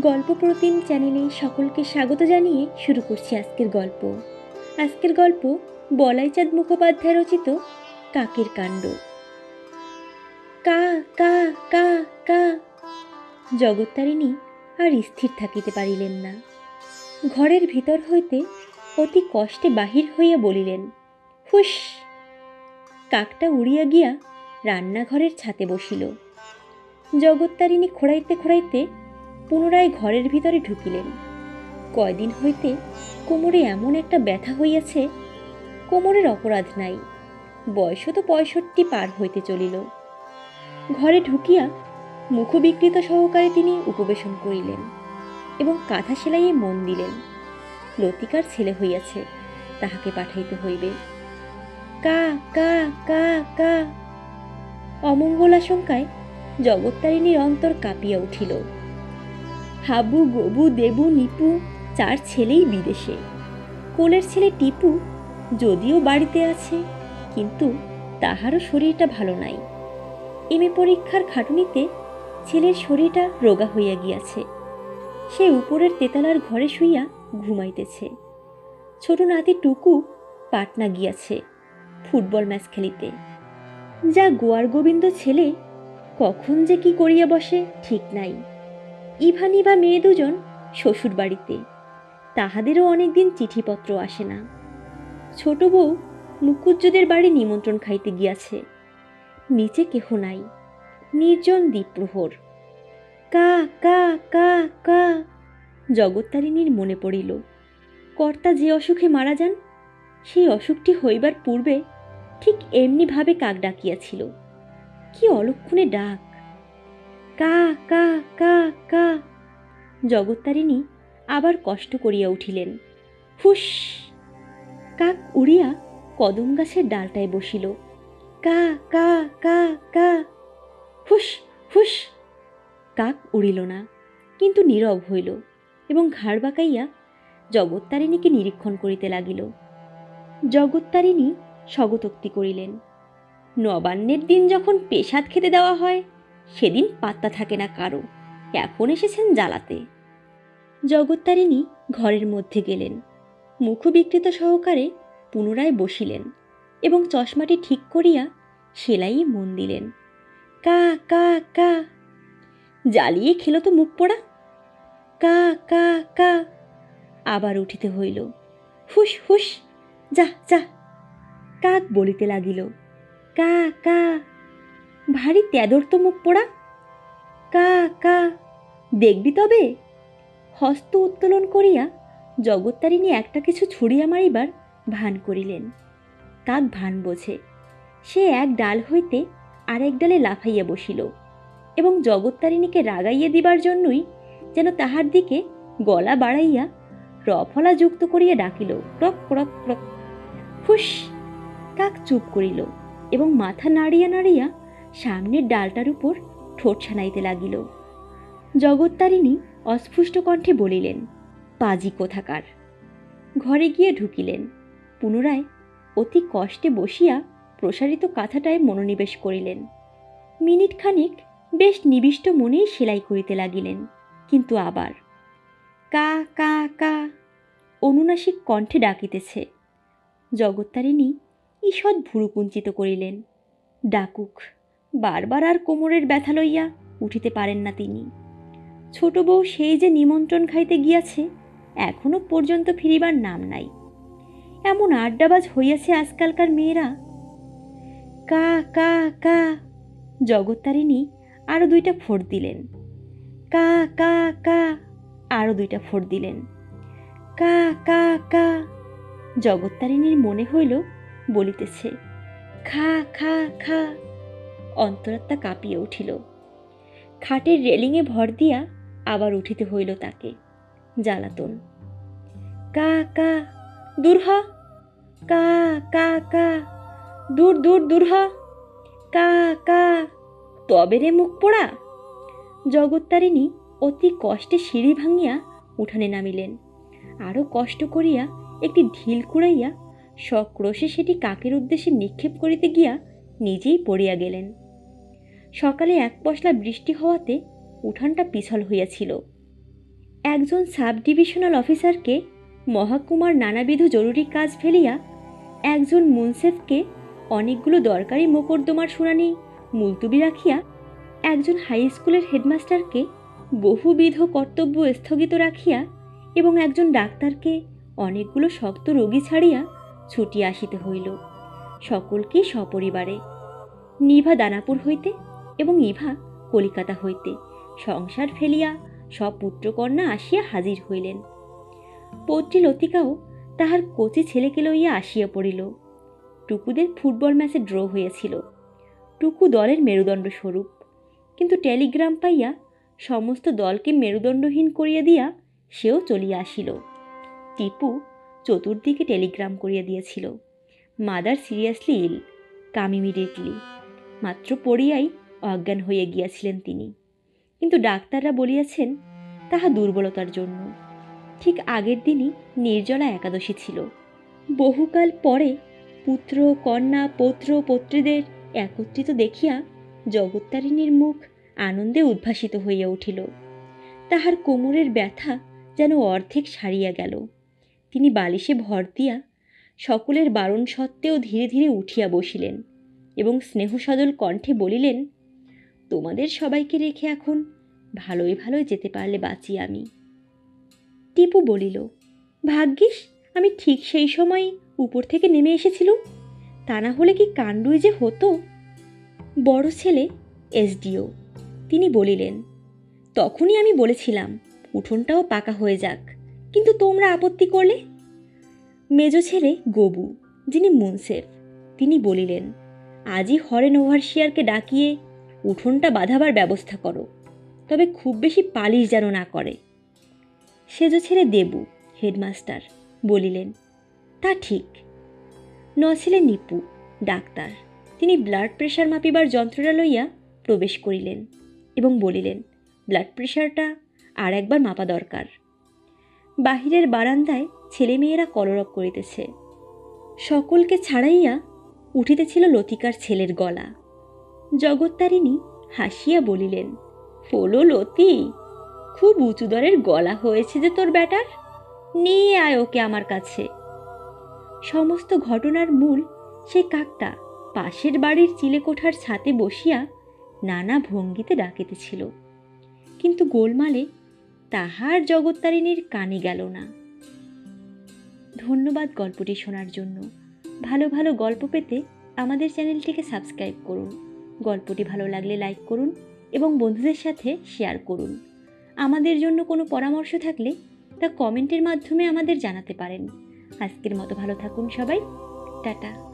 গল্প প্রতিম চ্যানেলে সকলকে স্বাগত জানিয়ে শুরু করছি আজকের গল্প। আজকের গল্প বলাইচাঁদ মুখোপাধ্যায় রচিত কাকের কাণ্ড। কা কা কা কা। জগত্তারিণী আর স্থির থাকিতে পারিলেন না। ঘরের ভিতর হইতে অতি কষ্টে বাহির হইয়া বলিলেন হুস কাকটা উড়িয়া গিয়া রান্নাঘরের ছাতে বসিল। জগত্তারিণী খোড়াইতে খোঁড়াইতে পুনরায় ঘরের ভিতরে ঢুকিলেন। কয়দিন হইতে কোমরে এমন একটা ব্যথা হইয়াছে, কোমরের অপরাধ নাই। বয়স তো পঁয়ষট্টি পার হইতে চলিল। ঘরে ঢুকিয়া মুখবিকৃত সহকারে তিনি উপবেশন করিলেন এবং কাঁথা সেলাইয়ে মন দিলেন। লতিকার ছেলে হইয়াছে, তাহাকে পাঠাইতে হইবে। কা কা কা কা। অমঙ্গল আশঙ্কায় জগত্তারিণীর অন্তর কাঁপিয়া উঠিল। হাবু, গবু, দেবু, নিপু, চার ছেলেই বিদেশে। কোলের ছেলে টিপু যদিও বাড়িতে আছে, কিন্তু তাহারও শরীরটা ভালো নাই। এমএ পরীক্ষার খাটুনিতে ছেলের শরীরটা রোগা হইয়া গিয়াছে। সে উপরের তেতালার ঘরে শুইয়া ঘুমাইতেছে। ছোট নাতি টুকু পাটনা গিয়াছে ফুটবল ম্যাচ খেলিতে। যা গোয়ার গোবিন্দ ছেলে কখন যে কি করিয়া বসে ঠিক নাই। ইভানি বা মেয়ে দুজন শ্বশুর বাড়িতে তাহাদেরও অনেকদিন চিঠিপত্র আসে না। ছোট বউ মুকুজ্জদের বাড়ি নিমন্ত্রণ খাইতে গিয়াছে। নিচে কেহ নাই। নির্জন দ্বীপ্রহর। কা কা কা কা, জগত্তারিণীর মনে পড়িল, কর্তা যে অসুখে মারা যান, সেই অসুখটি হইবার পূর্বে ঠিক এমনিভাবে কাক ডাকিয়াছিল। কি অলক্ষণে ডাক! কা কা কা কা। জগত্তারিণী আবার কষ্ট করিয়া উঠিলেন। হুস কাক উড়িয়া কদম গাছের ডালটায় বসিল। কা কা কা কা। হুস হুস কাক উড়িল না, কিন্তু নীরব হইল এবং ঘাড় বাঁকাইয়া জগত্তারিণীকে নিরীক্ষণ করিতে লাগিল। জগত্তারিণী স্বগতোক্তি করিলেন। নবান্নের দিন যখন পেশাদ খেতে দেওয়া হয় সেদিন পাত্তা থাকে না কারও। এখন এসেছেন জ্বালাতে। জগত্তারিণী ঘরের মধ্যে গেলেন। মুখবিকৃত সহকারে পুনরায় বসিলেন এবং চশমাটি ঠিক করিয়া সেলাইয়ে মন দিলেন। কা কা কা। জ্বালিয়ে খেলো তো মুখ পোড়া। কা কা কা। আবার উঠিতে হইল। হুস হুস যা যা। কাক বলিতে লাগিল। কা কা। ভারী তেদর তো মুখ পোড়া। কা কা, দেখবি তবে? হস্ত উত্তোলন করিয়া জগত্তারিণী একটা কিছু ছুড়িয়া মারিবার ভান করিলেন। কাক ভান বোঝে। সে এক ডাল হইতে আরেক ডালে লাফাইয়া বসিল এবং জগত্তারিণীকে রাগাইয়া দিবার জন্যই যেন তাহার দিকে গলা বাড়াইয়া রফলা যুক্ত করিয়া ডাকিল। Croak croak croak. হুস কাক চুপ করিল এবং মাথা নাড়িয়া নাড়িয়া সামনের ডালটার উপর ঠোঁট ছানাইতে লাগিল। জগত্তারিণী অস্ফুষ্ট কণ্ঠে বলিলেন, পাজি কোথাকার? ঘরে গিয়ে ঢুকিলেন। পুনরায় অতি কষ্টে বসিয়া প্রসারিত কাঁথাটায় মনোনিবেশ করিলেন। মিনিট খানিক বেশ নিবিষ্ট মনেই সেলাই করিতে লাগিলেন, কিন্তু আবার, কা কা কা! অনুনাসিক কণ্ঠে ডাকিতেছে। জগত্তারিণী ঈষৎ ভুরু কুঞ্চিত করিলেন, ডাকুক। বারবার আর কোমরের ব্যথা লইয়া উঠিতে পারেন না তিনি। ছোট বউ সেই যে নিমন্ত্রণ খাইতে গিয়াছে, এখনও পর্যন্ত ফিরিবার নাম নাই। এমন আড্ডাবাজ হইয়াছে আজকালকার মেয়েরা। কা কা কা, জগত্তারিণী আরও দুইটা ফোড় দিলেন। কা কা কা আরও দুইটা ফোড় দিলেন। কা কা কা, জগত্তারিণীর মনে হইল বলিতেছে, খা খা খা অন্তরাত্মা কাঁপিয়ে উঠিল। খাটের রেলিংয়ে ভর দিয়া আবার উঠিতে হইল তাকে, জ্বালাতন। কা কা, দূর হ। কা কা কা, দূর দূর দূর হ। কা কা, তবে রে মুখ পোড়া। জগত্তারিণী অতি কষ্টে সিঁড়ি ভাঙিয়া উঠানে নামিলেন। আরও কষ্ট করিয়া একটি ঢিল কুড়াইয়া সক্রোশে সেটি কাকের উদ্দেশ্যে নিক্ষেপ করিতে গিয়া নিজেই পড়িয়া গেলেন। সকালে এক পশলা বৃষ্টি হওয়াতে উঠানটা পিছল হইয়াছিল। একজন সাব ডিভিশনাল অফিসারকে মহাকুমার নানাবিধ জরুরি কাজ ফেলিয়া একজন মুনসেফকে অনেকগুলো দরকারি মোকদ্দমার শুনানি, মুলতুবি রাখিয়া একজন হাই স্কুলের হেডমাস্টারকে বহুবিধ কর্তব্য স্থগিত রাখিয়া এবং একজন ডাক্তারকে অনেকগুলো শক্ত রোগী ছাড়িয়া ছুটিয়া আসিতে হইল। সকলকেই সপরিবারে। নিভা দানাপুর হইতে এবং ইভা কলিকাতা হইতে সংসার ফেলিয়া সব পুত্রকন্যা আসিয়া হাজির হইলেন। পৌত্রী লতিকাও তাহার কচি ছেলেকে লইয়া আসিয়া পড়িল। টুকুদের ফুটবল ম্যাচে ড্র হইয়াছিল। টুকু দলের মেরুদণ্ড স্বরূপ। কিন্তু টেলিগ্রাম পাইয়া সমস্ত দলকে মেরুদণ্ডহীন করিয়া দিয়া সেও চলিয়া আসিল। টিপু চতুর্দিকে টেলিগ্রাম করিয়া দিয়েছিল। Mother seriously ill come immediately মাত্র পড়িয়াই অজ্ঞান হইয়া গিয়াছিলেন তিনি। কিন্তু ডাক্তাররা বলিয়াছেন, তাহা দুর্বলতার জন্য। ঠিক আগের দিনই নির্জলা একাদশী ছিল। বহুকাল পরে পুত্র, কন্যা, পৌত্র, পত্রীদের একত্রিত দেখিয়া জগত্তারিণীর মুখ আনন্দে উদ্ভাসিত হইয়া উঠিল। তাহার কোমরের ব্যথা যেন অর্ধেক সারিয়া গেল। তিনি বালিশে ভর দিয়া সকলের বারণ সত্ত্বেও ধীরে ধীরে উঠিয়া বসিলেন এবং স্নেহসদল কণ্ঠে বলিলেন তোমাদের সবাইকে রেখে এখন ভালোই ভালোই যেতে পারলে বাঁচি আমি। টিপু বলিল, ভাগ্যিস, আমি ঠিক সেই সময় উপর থেকে নেমে এসেছিলুম। তা না হলে কি কাণ্ডই যে হতো? বড় ছেলে এসডিও, তিনি বলিলেন, তখনই আমি বলেছিলাম, উঠোনটাও পাকা হয়ে যাক, কিন্তু তোমরা আপত্তি করলে? মেজ ছেলে গবু, যিনি মুনসেফ, তিনি বলিলেন, আজই হরেন ওভারশিয়ারকে ডাকিয়ে উঠোনটা বাঁধাবার ব্যবস্থা করো, তবে খুব বেশি পালিশ যেন না করে। সেজ ছেলে দেবু, হেডমাস্টার, বলিলেন, তা ঠিক। ন ছেলে নিপু, ডাক্তার। তিনি ব্লাড প্রেশার মাপিবার যন্ত্রটা লইয়া প্রবেশ করিলেন এবং বলিলেন ব্লাড প্রেশারটা আর একবার মাপা দরকার। বাহিরের বারান্দায় ছেলেমেয়েরা কলরব করিতেছে। সকলকে ছাড়াইয়া উঠিতেছিল লতিকার ছেলের গলা। জগত্তারিণী হাসিয়া বলিলেন ফলো লতি, খুব উঁচু দরের গলা হয়েছে যে তোর ব্যাটার? নিয়ে আয় ওকে আমার কাছে। সমস্ত ঘটনার মূল সে কাকটা পাশের বাড়ির চিলেকোঠার ছাতে বসিয়া নানা ভঙ্গিতে ডাকিতেছিল। কিন্তু গোলমালে তাহার জগত্তারিণীর কানে গেল না। ধন্যবাদ গল্পটি শোনার জন্য। ভালো ভালো গল্প পেতে আমাদের চ্যানেলটিকে সাবস্ক্রাইব করুন। গল্পটি ভালো লাগলে লাইক করুন এবং বন্ধুদের সাথে শেয়ার করুন। আমাদের জন্য কোনো পরামর্শ থাকলে তা কমেন্টের মাধ্যমে আমাদের জানাতে পারেন। আজকের মতো ভালো থাকুন সবাই। টাটা।